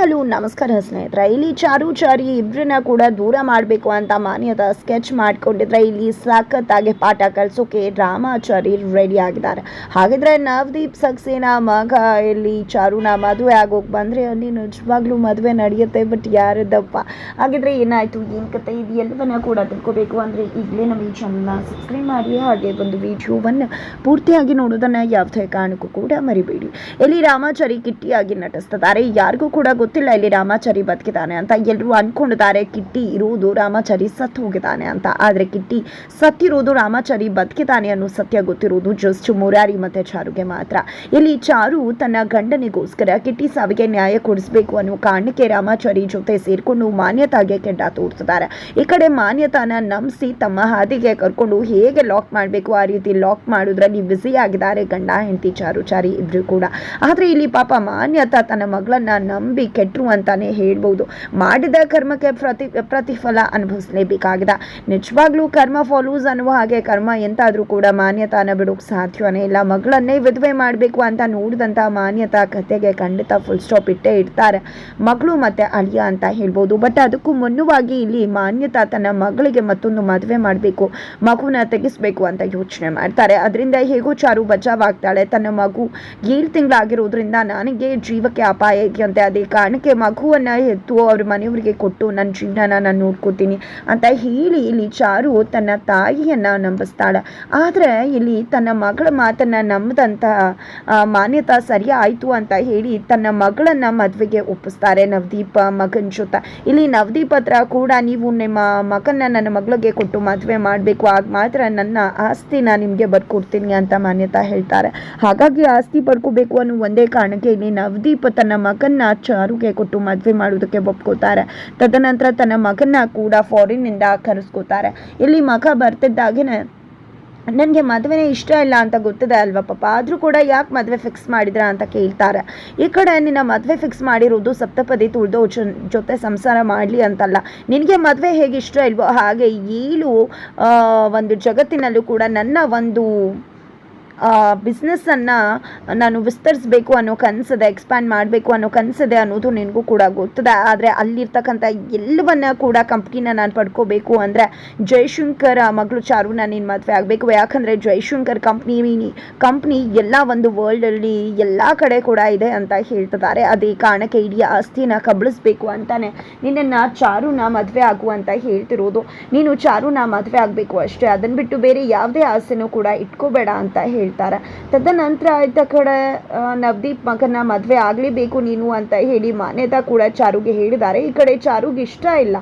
Hello, ನಮಸ್ಕಾರ ಸ್ನೇಹಿತರೆ. ಇಲ್ಲಿ ಚಾರು ಚಾರಿ ಇಬ್ಬರನ್ನ ಕೂಡ ದೂರ ಮಾಡಬೇಕು ಅಂತ ಮಾನ್ಯದ ಸ್ಕೆಚ್ ಮಾಡ್ಕೊಂಡಿದ್ರೆ ಇಲ್ಲಿ ಸಖತ್ತಾಗಿ ಪಾಠ ಕಲಿಸೋಕೆ ರಾಮಾಚಾರಿ ರೆಡಿ ಆಗಿದ್ದಾರೆ. ಹಾಗಿದ್ರೆ ನವದೀಪ್ ಸಕ್ಸೇನಾ ಮಗ ಇಲ್ಲಿ ಚಾರುನ ಮದುವೆ ಆಗೋಗಿ ಬಂದರೆ ಅಲ್ಲಿ ನಿಜವಾಗ್ಲೂ ಮದುವೆ ನಡೆಯುತ್ತೆ ಬಟ್ ಯಾರದಪ್ಪ? ಹಾಗಿದ್ರೆ ಏನಾಯಿತು? ಏನು ಕತೆ? ಇದು ಎಲ್ಲವನ್ನ ಕೂಡ ತಿಳ್ಕೋಬೇಕು. ಅಂದರೆ ಈಗಲೇ ನಮ್ಮ ಈ ಚಾನಲ್ನ ಸಬ್ಸ್ಕ್ರೈಬ್ ಮಾಡಿ, ಹಾಗೆ ಒಂದು ವಿಡಿಯೋವನ್ನು ಪೂರ್ತಿಯಾಗಿ ನೋಡೋದನ್ನು ಯಾವುದೇ ಕಾರಣಕ್ಕೂ ಕೂಡ ಮರಿಬೇಡಿ. ಇಲ್ಲಿ ರಾಮಾಚಾರಿ ಕಿಟ್ಟಿಯಾಗಿ ನಟಿಸ್ತಿದ್ದಾರೆ. ಯಾರಿಗೂ ಕೂಡ ಗೊತ್ತಿಲ್ಲ ಇಲ್ಲಿ ರಾಮಾಚಾರಿ ಬದುಕಿದ್ದಾನೆ ಅಂತ. ಎಲ್ಲರೂ ಅನ್ಕೊಂಡಿದ್ದಾರೆ, ಕಿಟ್ಟಿ ಇರುವುದು ರಾಮಾಚಾರಿ ಸತ್ತು ಹೋಗಿದ್ದಾನೆ ಅಂತ. ಆದರೆ ಕಿಟ್ಟಿ ಸತ್ತಿರೋದು ರಾಮಾಚಾರಿ ಬದುಕಿದ್ದಾನೆ ಅನ್ನೋ ಸತ್ಯ ಗೊತ್ತಿರೋದು ಜಸ್ಟ್ ಮುರಾರಿ ಮತ್ತೆ ಚಾರುಗೆ ಮಾತ್ರ. ಇಲ್ಲಿ ಚಾರು ತನ್ನ ಗಂಡನಿಗೋಸ್ಕರ ಕಿಟ್ಟಿ ಸಾವಿಗೆ ನ್ಯಾಯ ಕೊಡಿಸಬೇಕು ಅನ್ನೋ ಕಾರಣಕ್ಕೆ ರಾಮಾಚಾರಿ ಜೊತೆ ಸೇರಿಕೊಂಡು ಮಾನ್ಯತಾಗೆ ಕೆಂಡ ತೋರಿಸಿದ್ದಾರೆ. ಈ ಕಡೆ ಮಾನ್ಯತಾನ ನಂಬಿಸಿ ತಮ್ಮ ಹಾದಿಗೆ ಕರ್ಕೊಂಡು ಹೇಗೆ ಲಾಕ್ ಮಾಡಬೇಕು? ಆ ರೀತಿ ಲಾಕ್ ಮಾಡೋದ್ರಲ್ಲಿ ಬ್ಯುಸಿ ಆಗಿದ್ದಾರೆ ಗಂಡ, ಹೆಂಡತಿ, ಚಾರು, ಚಾರಿ ಇಬ್ರು ಕೂಡ. ಆದ್ರೆ ಇಲ್ಲಿ ಪಾಪ ಮಾನ್ಯತಾ ತನ್ನ ಮಗಳನ್ನ ನಂಬಿ ಕೆಟ್ಟರು ಅಂತಾನೆ ಹೇಳ್ಬೋದು. ಮಾಡಿದ ಕರ್ಮಕ್ಕೆ ಪ್ರತಿ, ಪ್ರತಿಫಲ ಅನುಭವಿಸಲೇಬೇಕಾಗಿದೆ. ನಿಜವಾಗ್ಲೂ ಕರ್ಮ ಫಾಲೋಸ್ ಅನ್ನುವ ಹಾಗೆ ಕರ್ಮ ಎಂತಾದರೂ ಕೂಡ ಮಾನ್ಯತಾನ ಬಿಡೋಕೆ ಸಾಧ್ಯವೇ ಇಲ್ಲ. ಮಗಳನ್ನೇ ವಿಧವೆ ಮಾಡಬೇಕು ಅಂತ ನೋಡಿದಂಥ ಮಾನ್ಯತಾ ಕತೆಗೆ ಖಂಡಿತ ಫುಲ್ ಸ್ಟಾಪ್ ಇಟ್ಟೇ ಇಡ್ತಾರೆ. ಮಗಳು ಮತ್ತೆ ಅಳಿಯ ಅಂತ ಹೇಳ್ಬೋದು. ಬಟ್ ಅದಕ್ಕೂ ಮುನ್ನವಾಗಿ ಇಲ್ಲಿ ಮಾನ್ಯತಾ ತನ್ನ ಮಗಳಿಗೆ ಮತ್ತೊಂದು ಮದುವೆ ಮಾಡಬೇಕು, ಮಗುನ ತೆಗೆಸಬೇಕು ಅಂತ ಯೋಚನೆ ಮಾಡ್ತಾರೆ. ಅದರಿಂದ ಹೇಗೋ ಚಾರು ಬಚಾವಾಗ್ತಾಳೆ ತನ್ನ ಮಗು ಏಳು ತಿಂಗಳಾಗಿರೋದ್ರಿಂದ ನನಗೆ ಜೀವಕ್ಕೆ ಅಪಾಯ ಇದೆಯಂತೆ. ಅದೇ ಕಾರಣಕ್ಕೆ ಮಗುವನ್ನು ಎತ್ತು ಅವ್ರ ಮನೆಯವರಿಗೆ ಕೊಟ್ಟು ನನ್ನ ಜೀವನನ ನಾನು ನೋಡ್ಕೋತೀನಿ ಅಂತ ಹೇಳಿ ಇಲ್ಲಿ ಚಾರು ತನ್ನ ತಾಯಿಯನ್ನ ನಂಬಿಸ್ತಾಳೆ. ಆದರೆ ಇಲ್ಲಿ ತನ್ನ ಮಗಳ ಮಾತನ್ನ ನಂಬದಂತ ಮಾನ್ಯತಾ ಸರಿ ಆಯ್ತು ಅಂತ ಹೇಳಿ ತನ್ನ ಮಗಳನ್ನ ಮದುವೆಗೆ ಒಪ್ಪಿಸ್ತಾರೆ ನವದೀಪ ಮಗನ ಜೊತೆ. ಇಲ್ಲಿ ನವದೀಪ ಹತ್ರ ಕೂಡ ನೀವು ನಿಮ್ಮ ಮಗನ್ನ ನನ್ನ ಮಗಳಿಗೆ ಕೊಟ್ಟು ಮದುವೆ ಮಾಡಬೇಕು, ಆಗ ಮಾತ್ರ ನನ್ನ ಆಸ್ತಿನ ನಿಮಗೆ ಬರ್ಕೊಡ್ತೀನಿ ಅಂತ ಮಾನ್ಯತಾ ಹೇಳ್ತಾರೆ. ಹಾಗಾಗಿ ಆಸ್ತಿ ಪಡ್ಕೋಬೇಕು ಅನ್ನೋ ಒಂದೇ ಕಾರಣಕ್ಕೆ ಇಲ್ಲಿ ನವದೀಪ ತನ್ನ ಮಗನ್ನ ಚಾರುಗೆ ಕೊಟ್ಟು ಮದುವೆ ಮಾಡೋದಕ್ಕೆ ಒಪ್ಕೋತಾರೆ. ತದನಂತರ ತನ್ನ ಮಗನ್ನ ಕೂಡ ಫಾರಿನ್ನಿಂದ ಕರೆಸ್ಕೋತಾರೆ. ಇಲ್ಲಿ ಮಗ ಬರ್ತಿದ್ದಾಗೇನೆ ನನಗೆ ಮದುವೆನೇ ಇಷ್ಟ ಇಲ್ಲ ಅಂತ ಗೊತ್ತಿದೆ ಅಲ್ವಾ ಪಾಪ. ಆದರೂ ಕೂಡ ಯಾಕೆ ಮದುವೆ ಫಿಕ್ಸ್ ಮಾಡಿದ್ರ ಅಂತ ಕೇಳ್ತಾರೆ. ಈ ಕಡೆ ನಿನ್ನ ಮದುವೆ ಫಿಕ್ಸ್ ಮಾಡಿರೋದು ಸಪ್ತಪದಿ ತುಳಿದೋ ಜೊತೆ ಸಂಸಾರ ಮಾಡಲಿ ಅಂತಲ್ಲ. ನಿನಗೆ ಮದುವೆ ಹೇಗೆ ಇಷ್ಟ ಇಲ್ವೋ ಹಾಗೆ ಏಳು ಒಂದು ಜಗತ್ತಿನಲ್ಲೂ ಕೂಡ ನನ್ನ ಒಂದು ಬಿಸ್ನೆಸ್ಸನ್ನು ನಾನು ವಿಸ್ತರಿಸಬೇಕು ಅನ್ನೋ ಕನಸಿದೆ ಎಕ್ಸ್ಪ್ಯಾಂಡ್ ಮಾಡಬೇಕು ಅನ್ನೋ ಕನಸಿದೆ ಅನ್ನೋದು ನಿನಗೂ ಕೂಡ ಗೊತ್ತಿದೆ. ಆದರೆ ಅಲ್ಲಿರ್ತಕ್ಕಂಥ ಎಲ್ಲವನ್ನ ಕೂಡ ಕಂಪ್ನಿನ ನಾನು ಪಡ್ಕೋಬೇಕು ಅಂದರೆ ಜಯಶಂಕರ್ ಮಗಳು ಚಾರು ನಾನು ನಿನ್ನ ಮದುವೆ ಆಗಬೇಕು. ಯಾಕಂದರೆ ಜಯಶಂಕರ್ ಕಂಪ್ನಿ ಕಂಪ್ನಿ ಎಲ್ಲ ಒಂದು ವರ್ಲ್ಡಲ್ಲಿ ಎಲ್ಲ ಕಡೆ ಕೂಡ ಇದೆ ಅಂತ ಹೇಳ್ತಿದ್ದಾರೆ. ಅದೇ ಕಾರಣಕ್ಕೆ ಇಡೀ ಆಸ್ತಿನ ಕಬಳಿಸ್ಬೇಕು ಅಂತಾನೆ. ನಿನ್ನನ್ನು ಚಾರುನ ಮದುವೆ ಆಗು ಅಂತ ಹೇಳ್ತಿರೋದು. ನೀನು ಚಾರುನ ಮದುವೆ ಆಗಬೇಕು ಅಷ್ಟೇ. ಅದನ್ನು ಬಿಟ್ಟು ಬೇರೆ ಯಾವುದೇ ಆಸೆನೂ ಕೂಡ ಇಟ್ಕೋಬೇಡ ಅಂತ ಹೇಳ್ತಾರೆ. ತದನಂತರ ಆಯ್ತ ಕಡೆ ನವದೀಪ್ ಮಗನ ಮದುವೆ ಆಗಲೇಬೇಕು ನೀನು ಅಂತ ಹೇಳಿ ಮಾನ್ಯತಾ ಕೂಡ ಚಾರುಗೆ ಹೇಳಿದ್ದಾರೆ. ಈ ಕಡೆ ಚಾರುಗೆ ಇಷ್ಟ ಇಲ್ಲ.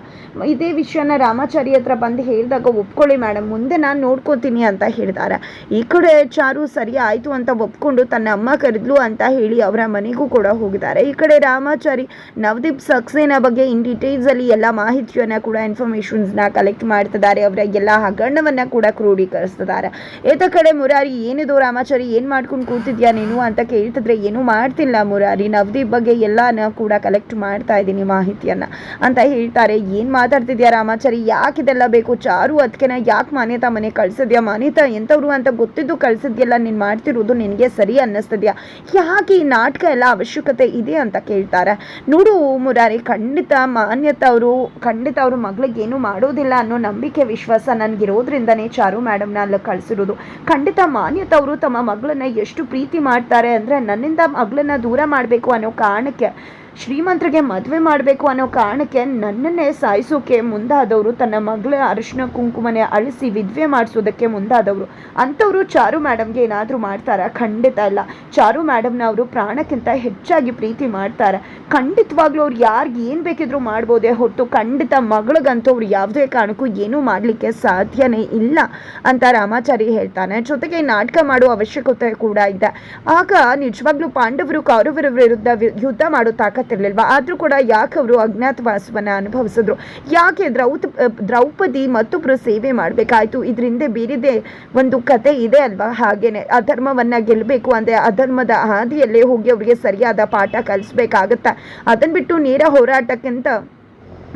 ಇದೇ ವಿಷಯನ ರಾಮಾಚಾರಿ ಹತ್ರ ಬಂದು ಹೇಳಿದಾಗ, ಒಪ್ಕೊಳ್ಳಿ ಮೇಡಮ್ ಮುಂದೆ ನಾನು ನೋಡ್ಕೋತೀನಿ ಅಂತ ಹೇಳಿದ್ದಾರೆ. ಈ ಕಡೆ ಚಾರು, ಸರಿ ಆಯಿತು ಅಂತ ಒಪ್ಕೊಂಡು ತನ್ನ ಅಮ್ಮ ಕರೆದ್ಲು ಅಂತ ಹೇಳಿ ಅವರ ಮನೆಗೂ ಕೂಡ ಹೋಗಿದ್ದಾರೆ. ಈ ಕಡೆ ರಾಮಾಚಾರಿ, ನವದೀಪ್ ಸಕ್ಸೇನಾ ಬಗ್ಗೆ ಇನ್ ಡೀಟೇಲ್ಸ್ ಅಲ್ಲಿ ಎಲ್ಲ ಮಾಹಿತಿಯನ್ನ ಕೂಡ ಇನ್ಫಾರ್ಮೇಶನ್ಸ್ನ ಕಲೆಕ್ಟ್ ಮಾಡ್ತಿದ್ದಾರೆ. ಅವರ ಎಲ್ಲ ಹಗರಣವನ್ನ ಕೂಡ ಕ್ರೋಢೀಕರಿಸ್ತಿದ್ದಾರೆ ಏತ ಕಡೆ ಮುರಾರಿ, ಏನಿದು ರಾಮಾಚಾರಿ, ಏನು ಮಾಡ್ಕೊಂಡು ಕೂತಿದ್ಯಾ ನೀನು ಅಂತ ಕೇಳ್ತಿದ್ರೆ ಏನೂ ಮಾಡ್ತಿಲ್ಲ ಮುರಾರಿ. ನವದೀಪ್ ಬಗ್ಗೆ ಎಲ್ಲಾನ ಕೂಡ ಕಲೆಕ್ಟ್ ಮಾಡ್ತಾ ಇದ್ದೀನಿ ಮಾಹಿತಿಯನ್ನ ಅಂತ ಹೇಳ್ತಾರೆ. ಏನ್ ಮಾತಾಡ್ತಿದ್ಯಾ ರಾಮಾಚಾರಿ? ಯಾಕೆ ಇದೆಲ್ಲ ಬೇಕು? ಚಾರು ಅದಕ್ಕೆನ ಯಾಕೆ ಮಾನ್ಯತಾ ಮನೆ ಕಳ್ಸಿದ್ಯಾ? ಮಾನ್ಯತಾ ಎಂಥವ್ರು ಅಂತ ಗೊತ್ತಿದ್ದು ಕಳ್ಸಿದ್ಯಲ್ಲ, ನೀನು ಮಾಡ್ತಿರೋದು ನಿನಗೆ ಸರಿ ಅನ್ನಿಸ್ತಿದ್ಯಾ? ಯಾಕೆ ಈ ನಾಟಕ ಎಲ್ಲ ಅವಶ್ಯಕತೆ ಇದೆ ಅಂತ ಕೇಳ್ತಾರೆ. ನೋಡು ಮುರಾರಿ, ಖಂಡಿತ ಮಾನ್ಯತ ಅವರು, ಖಂಡಿತ ಅವರು ಮಗಳಿಗೆ ಏನು ಮಾಡೋದಿಲ್ಲ ಅನ್ನೋ ನಂಬಿಕೆ ವಿಶ್ವಾಸ ನನಗಿರೋದ್ರಿಂದನೇ ಚಾರು ಮೇಡಮ್ನ ಅಲ್ಲಿ ಕಳಿಸಿರೋದು. ಖಂಡಿತ ಮಾನ್ಯತಾ ಅವರು ತಮ್ಮ ಮಗಳನ್ನ ಎಷ್ಟು ಪ್ರೀತಿ ಮಾಡ್ತಾರೆ ಅಂದರೆ ನನ್ನಿಂದ ಮಗಳನ್ನ ದೂರ ಮಾಡಬೇಕು ಅನ್ನೋ ಕಾರಣಕ್ಕೆ ಶ್ರೀಮಂತರಿಗೆ ಮದುವೆ ಮಾಡಬೇಕು ಅನ್ನೋ ಕಾರಣಕ್ಕೆ ನನ್ನನ್ನೇ ಸಾಯಿಸೋಕೆ ಮುಂದಾದವರು ತನ್ನ ಮಗಳ ಅರಿಶಿನ ಕುಂಕುಮನೆ ಅಳಿಸಿ ವಿದ್ವೆ ಮಾಡಿಸೋದಕ್ಕೆ ಮುಂದಾದವರು. ಅಂಥವರು ಚಾರು ಮೇಡಮ್ಗೆ ಏನಾದರೂ ಮಾಡ್ತಾರಾ? ಖಂಡಿತ ಇಲ್ಲ ಚಾರು ಮೇಡಮ್ನ ಅವರು ಪ್ರಾಣಕ್ಕಿಂತ ಹೆಚ್ಚಾಗಿ ಪ್ರೀತಿ ಮಾಡ್ತಾರೆ. ಖಂಡಿತವಾಗ್ಲೂ ಅವ್ರು ಯಾರಿಗೆ ಏನು ಬೇಕಿದ್ರೂ ಮಾಡ್ಬೋದೇ ಹೊರತು ಖಂಡಿತ ಮಗಳಿಗಂತೂ ಅವ್ರು ಯಾವುದೇ ಕಾರಣಕ್ಕೂ ಏನೂ ಮಾಡಲಿಕ್ಕೆ ಸಾಧ್ಯನೇ ಇಲ್ಲ ಅಂತ ರಾಮಾಚಾರಿ ಹೇಳ್ತಾನೆ. ಜೊತೆಗೆ ನಾಟಕ ಮಾಡುವ ಅವಶ್ಯಕತೆ ಕೂಡ ಇದೆ. ಆಗ ನಿಜವಾಗ್ಲೂ ಪಾಂಡವರು ಕೌರವರ ವಿರುದ್ಧ ಯುದ್ಧ ಮಾಡೋ ತಾಕತ್ತಿರ್ಲಿಲ್ವಾ ಆದ್ರೂ ಕೂಡ ಯಾಕೆ ಅವರು ಅಜ್ಞಾತವಾಸವನ್ನ ಅನುಭವಿಸಿದ್ರು? ಯಾಕೆ ದ್ರೌತ್ ದ್ರೌಪದಿ ಮತ್ತೊಬ್ಬರು ಸೇವೆ ಮಾಡಬೇಕಾಯಿತು? ಇದರಿಂದ ಬೀರಿದೆ ಒಂದು ಕತೆ ಇದೆ ಅಲ್ವಾ? ಹಾಗೇನೆ ಅಧರ್ಮವನ್ನ ಗೆಲ್ಲಬೇಕು ಅಂದ್ರೆ ಅಧರ್ಮದ ಹಾದಿಯಲ್ಲೇ ಹೋಗಿ ಅವರಿಗೆ ಸರಿಯಾದ ಪಾಠ ಕಲಿಸ್ಬೇಕಾಗತ್ತ? ಅದನ್ನು ಬಿಟ್ಟು ನೇರ ಹೋರಾಟಕ್ಕಿಂತ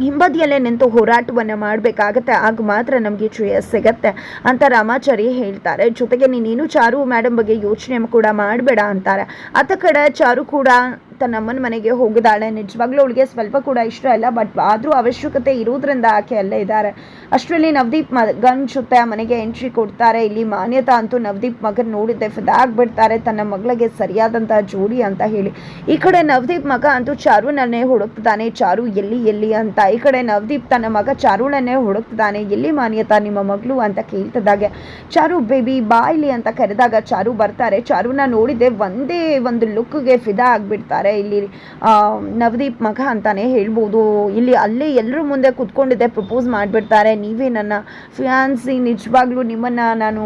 ಹಿಂಬದಿಯಲ್ಲೇ ನಿಂತು ಹೋರಾಟವನ್ನು ಮಾಡಬೇಕಾಗತ್ತೆ. ಆಗ ಮಾತ್ರ ನಮಗೆ ಶ್ರೇಯ ಸಿಗತ್ತೆ ಅಂತ ರಾಮಾಚಾರಿ ಹೇಳ್ತಾರೆ. ಜೊತೆಗೆ ನೀನೇನು ಚಾರು ಮೇಡಮ್ ಬಗ್ಗೆ ಯೋಚನೆ ಕೂಡ ಮಾಡಬೇಡ ಅಂತಾರೆ. ಆತ ಕಡೆ ಚಾರು ಕೂಡ ತನ್ನ ಅಮ್ಮನ ಮನೆಗೆ ಹೋಗಿದ್ದಾಳೆ. ನಿಜವಾಗ್ಲೂ ಅವಳಿಗೆ ಸ್ವಲ್ಪ ಕೂಡ ಇಷ್ಟ ಇಲ್ಲ ಬಟ್ ಆದರೂ ಅವಶ್ಯಕತೆ ಇರೋದ್ರಿಂದ ಆಕೆ ಅಲ್ಲೇ ಇದ್ದಾರೆ. ಅಷ್ಟರಲ್ಲಿ ನವದೀಪ್ ಮಗನ್ ಜೊತೆ ಆ ಮನೆಗೆ ಎಂಟ್ರಿ ಕೊಡ್ತಾರೆ. ಇಲ್ಲಿ ಮಾನ್ಯತಾ ಅಂತೂ ನವದೀಪ್ ಮಗನ್ ನೋಡಿದ್ದೆ, ಫಿದಾಗ್ಬಿಡ್ತಾರೆ. ತನ್ನ ಮಗಳಿಗೆ ಸರಿಯಾದಂತಹ ಜೋಡಿ ಅಂತ ಹೇಳಿ. ಈ ಕಡೆ ನವದೀಪ್ ಮಗ ಅಂತೂ ಚಾರುನನ್ನೇ ಹುಡುಕ್ತಾನೆ ಚಾರು, ಎಲ್ಲಿ ಎಲ್ಲಿ ಅಂತ. ಈ ಕಡೆ ನವದೀಪ್ ತನ್ನ ಮಗ ಚಾರುಳನ್ನೇ ಹುಡುಕ್ತಾನೆ ಎಲ್ಲಿ ಮಾನ್ಯತಾ, ನಿಮ್ಮ ಮಗಳು ಅಂತ ಕೇಳ್ತಿದ್ದಾಗೆ. ಚಾರು, ಬೇಬಿ, ಬಾ ಇಲ್ಲಿ ಅಂತ ಕರೆದಾಗ ಚಾರು ಬರ್ತಾರೆ. ಚಾರುನ ನೋಡಿದೆ ಒಂದೇ ಒಂದು ಲುಕ್ಗೆ ಫಿದಾ ಆಗಿಬಿಡ್ತಾರೆ. ಇಲ್ಲಿ ನವದೀಪ್ ಮಗ ಅಂತಾನೆ ಹೇಳ್ಬೋದು. ಇಲ್ಲಿ ಅಲ್ಲಿ ಎಲ್ಲರ ಮುಂದೆ ಕುತ್ಕೊಂಡಿದ್ದೆ, ಪ್ರಪೋಸ್ ಮಾಡಿಬಿಡ್ತಾರೆ. ನೀವೇ ನನ್ನ ಫಿಯಾನ್ಸಿ, ನಿಜವಾಗ್ಲೂ ನಿಮ್ಮನ್ನು ನಾನು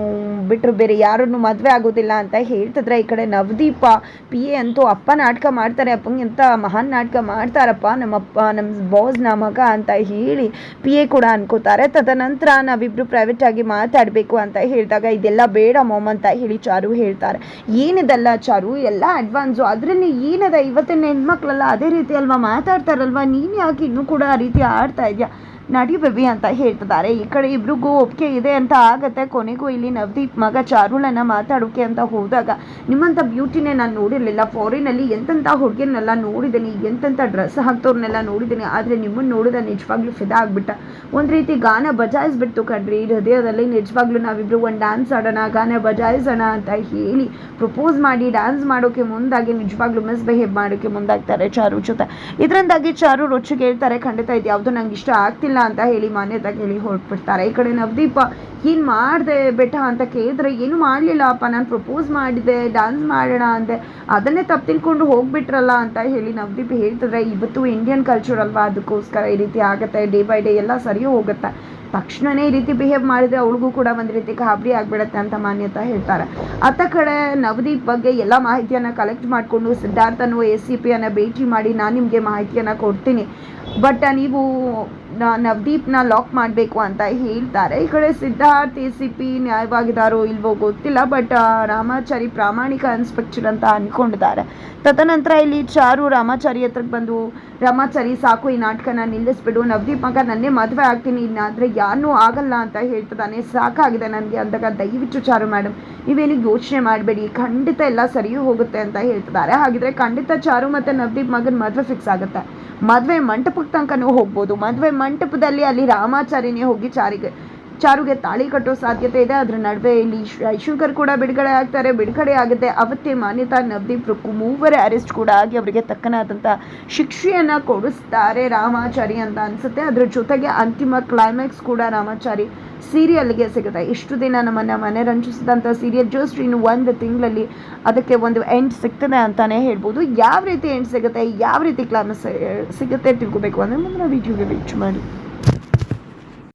ಬಿಟ್ಟರು ಬೇರೆ ಯಾರನ್ನು ಮದುವೆ ಆಗೋದಿಲ್ಲ ಅಂತ ಹೇಳ್ತಿದ್ರೆ ಈ ಕಡೆ ನವದೀಪ, ಪಿ ಎ ಅಂತೂ ಅಪ್ಪ ನಾಟಕ ಮಾಡ್ತಾರೆ. ಅಪ್ಪಂಗೆ ಎಂತ ಮಹಾನ್ ನಾಟಕ ಮಾಡ್ತಾರಪ್ಪ, ನಮ್ಮಪ್ಪ ನಮ್ಮ ಬಾಸ್ನ ಮಗ ಅಂತ ಹೇಳಿ ಪಿ ಎ ಕೂಡ ಅನ್ಕೋತಾರೆ. ತದನಂತರ ನಾವಿಬ್ರು ಪ್ರೈವೇಟ್ ಆಗಿ ಮಾತಾಡಬೇಕು ಅಂತ ಹೇಳಿದಾಗ, ಇದೆಲ್ಲ ಬೇಡ ಮೊಮ್ಮ ಅಂತ ಹೇಳಿ ಚಾರು ಹೇಳ್ತಾರೆ. ಏನಿದೆಲ್ಲ ಚಾರು? ಎಲ್ಲ ಅಡ್ವಾನ್ಸು ಅದರಲ್ಲಿ ಏನದ ಇವತ್ತಿನ ಹೆಣ್ಮಕ್ಳೆಲ್ಲ ಅದೇ ರೀತಿ ಅಲ್ವಾ ಮಾತಾಡ್ತಾರಲ್ವಾ? ನೀನು ಯಾಕೆ ಇನ್ನೂ ಕೂಡ ಆ ರೀತಿ ಆಡ್ತಾ ಇದೆಯಾ? ನಡಿ ಬೇಬಿ ಅಂತ ಹೇಳ್ತಿದ್ದಾರೆ. ಈ ಕಡೆ ಇಬ್ರಿಗೂ ಒಪ್ಪಿಗೆ ಇದೆ ಅಂತ ಆಗತ್ತೆ. ಕೊನೆಗೂ ಇಲ್ಲಿ ನವದೀಪ್ ಮಗ ಚಾರುಳನ್ನ ಮಾತಾಡೋಕೆ ಅಂತ ಹೋದಾಗ ನಿಮ್ಮಂಥ ಬ್ಯೂಟಿನೇ ನಾನು ನೋಡಿರಲಿಲ್ಲ. ಫಾರಿನಲ್ಲಿ ಎಂತೆಂಥ ಹುಡುಗಿನೆಲ್ಲ ನೋಡಿದ್ದೀನಿ. ಎಂತೆಂಥ ಡ್ರೆಸ್ ಹಾಕ್ತವ್ರನ್ನೆಲ್ಲ ನೋಡಿದ್ದೀನಿ. ಆದರೆ ನಿಮ್ಮನ್ನು ನೋಡಿದ ನಿಜವಾಗ್ಲೂ ಫಿದಾ ಆಗ್ಬಿಟ್ಟ. ಒಂದು ರೀತಿ ಗಾನ ಬಜಾಯಿಸ್ಬಿಡ್ತು ಕಣ್ರಿ. ಹೃದಯದಲ್ಲಿ ನಿಜವಾಗ್ಲೂ ನಾವಿಬ್ರು ಒಂದು ಡ್ಯಾನ್ಸ್ ಆಡೋಣ, ಗಾನ ಬಜಾಯಿಸೋಣ ಅಂತ ಹೇಳಿ ಪ್ರಪೋಸ್ ಮಾಡಿ ಡ್ಯಾನ್ಸ್ ಮಾಡೋಕೆ ಮುಂದಾಗಿ ನಿಜವಾಗ್ಲೂ ಮಿಸ್ಬಿಹೇವ್ ಮಾಡೋಕೆ ಮುಂದಾಗ್ತಾರೆ ಚಾರು ಜೊತೆ. ಇದರಿಂದಾಗಿ ಚಾರು ರುಚಿಗೆ ಹೇಳ್ತಾರೆ ಖಂಡಿತ ಇದು ಯಾವುದು ನಂಗೆ ಇಷ್ಟ ಆಗ್ತಿಲ್ಲ. ಅಂತ ಹೇಳಿ ಮಾನ್ಯತೆ ಹೇಳಿ ಹೊರಟ್ಬಿಡ್ತಾರೆ. ಈ ಕಡೆ ನವದೀಪ, ಏನು ಮಾಡಿದೆ ಬೆಟ್ಟ ಅಂತ ಕೇಳಿದ್ರೆ, ಏನು ಮಾಡಲಿಲ್ಲ ಅಪ್ಪ ನಾನು ಪ್ರಪೋಸ್ ಮಾಡಿದೆ ಡ್ಯಾನ್ಸ್ ಮಾಡೋಣ ಅಂದೆ. ಅದನ್ನೇ ತಪ್ಪು ತಿಳ್ಕೊಂಡು ಹೋಗ್ಬಿಟ್ರಲ್ಲ ಅಂತ ಹೇಳಿ ನವದೀಪ್ ಹೇಳ್ತಿದ್ರೆ, ಇವತ್ತು ಇಂಡಿಯನ್ ಕಲ್ಚರ್ ಅಲ್ವಾ? ಅದಕ್ಕೋಸ್ಕರ ಈ ರೀತಿ ಆಗುತ್ತೆ ಡೇ ಬೈ ಡೇ ಎಲ್ಲ ಸರಿ ಹೋಗುತ್ತೆ. ತಕ್ಷಣನೇ ಈ ರೀತಿ ಬಿಹೇವ್ ಮಾಡಿದ್ರೆ ಅವಳಿಗೂ ಕೂಡ ಒಂದು ರೀತಿ ಗಾಬರಿ ಆಗ್ಬಿಡತ್ತೆ ಅಂತ ಮಾನ್ಯತಾ ಹೇಳ್ತಾರೆ. ಅತ್ತ ಕಡೆ ನವದೀಪ್ ಬಗ್ಗೆ ಎಲ್ಲ ಮಾಹಿತಿಯನ್ನು ಕಲೆಕ್ಟ್ ಮಾಡಿಕೊಂಡು ಸಿದ್ಧಾರ್ಥನು ಎಸ್ ಸಿ ಪಿಯನ್ನು ಭೇಟಿ ಮಾಡಿ, ನಾನು ನಿಮಗೆ ಮಾಹಿತಿಯನ್ನು ಕೊಡ್ತೀನಿ. ಬಟ್ ನೀವು ನವದೀಪ್ನ ಲಾಕ್ ಮಾಡಬೇಕು ಅಂತ ಹೇಳ್ತಾರೆ. ಈ ಕಡೆ ಸಿದ್ಧಾರ್ಥ್ ಎ ಸಿ ಪಿ ನ್ಯಾಯವಾಗಿದ್ದಾರೋ ಇಲ್ವೋ ಗೊತ್ತಿಲ್ಲ ಬಟ್ ರಾಮಾಚಾರಿ ಪ್ರಾಮಾಣಿಕ ಇನ್ಸ್ಪೆಕ್ಟರ್ ಅಂತ ಅಂದ್ಕೊಂಡಿದ್ದಾರೆ ತದನಂತರ ಇಲ್ಲಿ ಚಾರು ರಾಮಾಚಾರಿ ಹತ್ರಕ್ಕೆ ಬಂದು, ರಾಮಾಚಾರಿ, ಸಾಕು, ಈ ನಾಟಕನ ನಿಲ್ಲಿಸ್ಬಿಡು. ನವದೀಪ್ ಮಗ ನನ್ನೇ ಮದುವೆ ಆಗ್ತೀನಿ. ಇನ್ನಾದರೆ ಯಾರನ್ನೂ ಆಗಲ್ಲ ಅಂತ ಹೇಳ್ತಿದ್ದಾನೆ. ಸಾಕಾಗಿದೆ ನನಗೆ ಅಂದಾಗ ದಯವಿಟ್ಟು ಚಾರು ಮೇಡಮ್ ನೀವೇನು ಯೋಚನೆ ಮಾಡಬೇಡಿ. ಖಂಡಿತ ಎಲ್ಲ ಸರಿಯೂ ಹೋಗುತ್ತೆ ಅಂತ ಹೇಳ್ತಿದ್ದಾರೆ. ಹಾಗಿದ್ರೆ ಖಂಡಿತ ಚಾರು ಮತ್ತು ನವದೀಪ್ ಮಗನ ಮದುವೆ ಫಿಕ್ಸ್ ಆಗುತ್ತೆ. ಮದುವೆ ಮಂಟಪಕ್ಕೆ ತನಕನೂ ಹೋಗ್ಬೋದು. ಮದುವೆ ಮಂಟಪದಲ್ಲಿ ಅಲ್ಲಿ ರಾಮಾಚಾರಿನೇ ಹೋಗಿ ಚಾರಿಗೆ ಚಾರುಗೆ ತಾಳಿ ಕಟ್ಟೋ ಸಾಧ್ಯತೆ ಇದೆ. ಅದರ ನಡುವೆ ಇಲ್ಲಿ ಶಂಕರ್ ಕೂಡ ಬಿಡುಗಡೆ ಆಗ್ತಾರೆ. ಬಿಡುಗಡೆ ಆಗುತ್ತೆ. ಅವತ್ತೇ ಮಾನ್ಯತಾ ನವದೀಪ್ ರುಕ್ಕು ಮೂವರೇ ಅರೆಸ್ಟ್ ಕೂಡ ಆಗಿ ಅವರಿಗೆ ತಕ್ಕನಾದಂಥ ಶಿಕ್ಷೆಯನ್ನು ಕೊಡಿಸ್ತಾರೆ ರಾಮಾಚಾರಿ ಅಂತ ಅನಿಸುತ್ತೆ. ಅದ್ರ ಜೊತೆಗೆ ಅಂತಿಮ ಕ್ಲೈಮ್ಯಾಕ್ಸ್ ಕೂಡ ರಾಮಾಚಾರಿ ಸೀರಿಯಲ್ಗೆ ಸಿಗುತ್ತೆ. ಇಷ್ಟು ದಿನ ನಮ್ಮನ್ನು ಮನರಂಜಿಸಿದಂಥ ಸೀರಿಯಲ್ ಜಸ್ಟ್ ಇನ್ನು ಒಂದು ತಿಂಗಳಲ್ಲಿ ಅದಕ್ಕೆ ಒಂದು ಎಂಡ್ ಸಿಗ್ತದೆ ಅಂತಲೇ ಹೇಳ್ಬೋದು. ಯಾವ ರೀತಿ ಎಂಡ್ ಸಿಗುತ್ತೆ? ಯಾವ ರೀತಿ ಕ್ಲೈಮ್ಯಾಕ್ಸ್ ಸಿಗುತ್ತೆ ತಿಳ್ಕೊಬೇಕು. ಅಂದರೆ ಮುಂದಿನ ವೀಡಿಯೋಗೆ ರೀಚ್ ಮಾಡಿ.